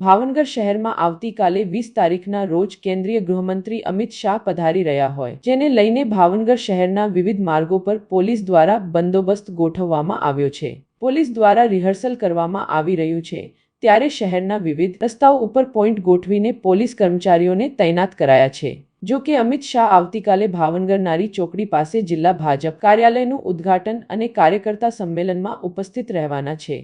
ભાવનગર શહેરમાં આવતીકાલે વીસ તારીખના રોજ કેન્દ્રીય ગૃહમંત્રી અમિત શાહ પધારી રહ્યા હોય, જેને લઈને ભાવનગર શહેરના વિવિધ માર્ગો પર પોલીસ દ્વારા બંદોબસ્ત ગોઠવવામાં આવ્યો છે. પોલીસ દ્વારા રિહર્સલ કરવામાં આવી રહ્યું છે, ત્યારે શહેરના વિવિધ રસ્તાઓ ઉપર પોઈન્ટ ગોઠવીને પોલીસ કર્મચારીઓને તૈનાત કરાયા છે. જો કે અમિત શાહ આવતીકાલે ભાવનગર નારી ચોકડી પાસે જિલ્લા ભાજપ કાર્યાલયનું ઉદ્ઘાટન અને કાર્યકર્તા સંમેલનમાં ઉપસ્થિત રહેવાના છે.